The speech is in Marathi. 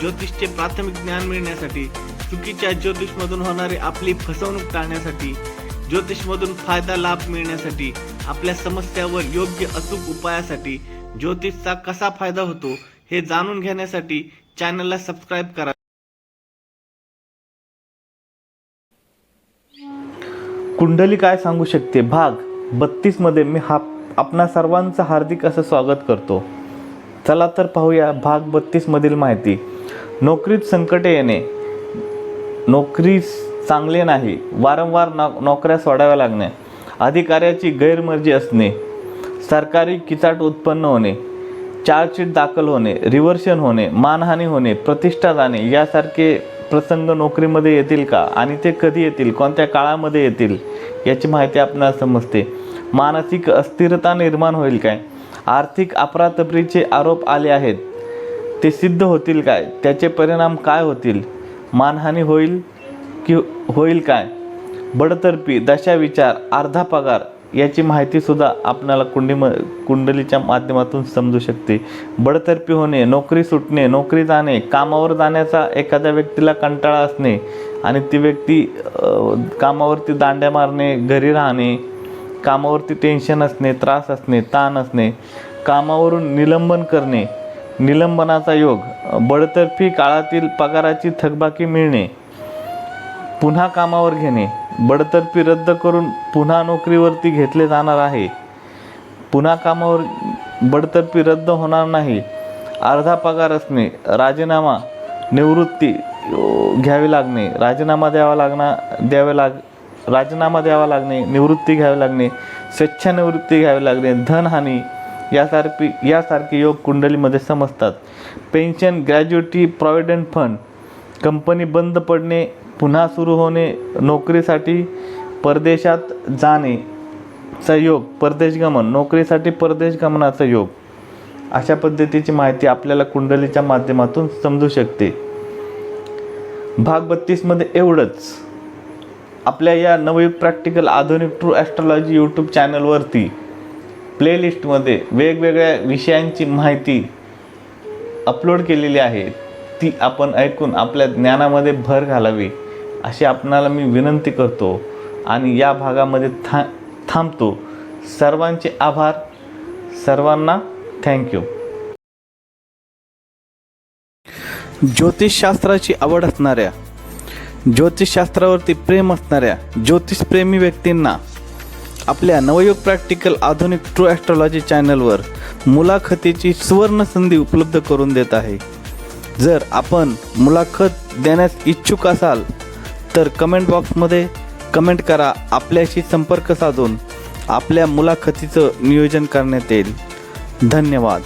ज्योतिषचे प्राथमिक ज्ञान मिळण्यासाठी चुकीच्या ज्योतिषमधून होणारी आपली फसवणूक टाळण्यासाठी ज्योतिषमधून फायदा लाभ मिळण्यासाठी आपल्या समस्यावर योग्य अचूक उपायासाठी ज्योतिषचा कसा फायदा होतो हे जाणून घेण्यासाठी चॅनलला सबस्क्राईब करा. कुंडली काय सांगू शकते? भाग बत्तीसमध्ये मी हा आपणा सर्वांचं हार्दिक असं स्वागत करतो. चला तर पाहूया भाग बत्तीस मधील माहिती. नोकरीत संकटे येणे. नोकरी चांगले नाही वारंवार नौ नोकऱ्या सोडाव्या लागणे. अधिकाऱ्याची गैरमर्जी असणे. सरकारी किचाट उत्पन्न होणे. चार्जशीट दाखल होणे रिव्हर्शन होणे मानहानी होणे प्रतिष्ठा जाणे यासारखे प्रसंग नोकरीमध्ये येतील का? आणि ते कधी येतील? कोणत्या काळामध्ये येतील? याची माहिती आपणाला समजते. मानसिक अस्थिरता निर्माण होईल काय? आर्थिक अपरातपरीचे आरोप आले आहेत. ते सिद्ध होतील काय? त्याचे परिणाम काय होतील? मानहानी होईल की होईल काय? बडतर्फी दशा विचार अर्धा पगार याची माहिती सुद्धा आपणाला कुंडी म कुंडलीच्या माध्यमातून समजू शकते. बडतर्फी होणे नोकरी सुटणे नोकरी जाणे कामावर जाण्याचा एखाद्या व्यक्तीला कंटाळा असणे आणि ती व्यक्ती कामावरती दांड्या मारणे घरी राहणे कामावरती टेन्शन असणे त्रास असणे ताण असणे कामावरून निलंबन करणे निलंबनाचा योग. बडतर्फी काळातील पगाराची थकबाकी मिळणे. पुन्हा कामावर घेणे. बडतर्फी रद्द करून पुन्हा नोकरीवरती घेतले जाणार आहे. पुन्हा कामावर बडतर्फी रद्द होणार नाही. अर्धा पगार असणे. राजीनामा निवृत्ती घ्यावी लागणे. राजीनामा द्यावा लागणार द्यावे लाग राजीनामा द्यावा लागणे निवृत्ती घ्यावी लागणे. स्वेच्छानिवृत्ती घ्यावी लागणे. धनहानी यासारखी यासारखे योग कुंडलीमध्ये समजतात. Pension gratuity provident fund company बंद पडणे पुन्हा सुरू होणे नोकरीसाठी परदेशात जाणे. चा योग परदेश गमन. नोकरीसाठी परदेश गमनाचा योग. अशा पद्धतीची माहिती आपल्याला कुंडलीच्या माध्यमातून समजू शकते. भाग बत्तीसमध्ये एवढंच. आपल्या या नवयुग प्रॅक्टिकल आधुनिक ट्रू ॲस्ट्रॉलॉजी यूट्यूब चॅनलवरती प्लेलिस्टमध्ये वेगवेगळ्या विषयांची माहिती अपलोड केलेली आहे ती आपण ऐकून आपल्या ज्ञानामध्ये भर घालावी अशी आपणाला मी विनंती करतो. आणि या भागामध्ये था थांबतो. सर्वांचे आभार. सर्वांना थँक्यू ज्योतिषशास्त्राची आवड असणाऱ्या ज्योतिषशास्त्रावरती प्रेम असणाऱ्या ज्योतिषप्रेमी व्यक्तींना आपल्या Navyug practical Adhunik true astrology चॅनलवर मुलाखतीची सुवर्ण संधी उपलब्ध करून देत आहे. जर आपण मुलाखत देण्यास इच्छुक असाल तर कमेंट बॉक्समध्ये कमेंट करा आपल्याशी संपर्क साधून आपल्या मुलाखतीचं नियोजन करण्यात येईल. धन्यवाद.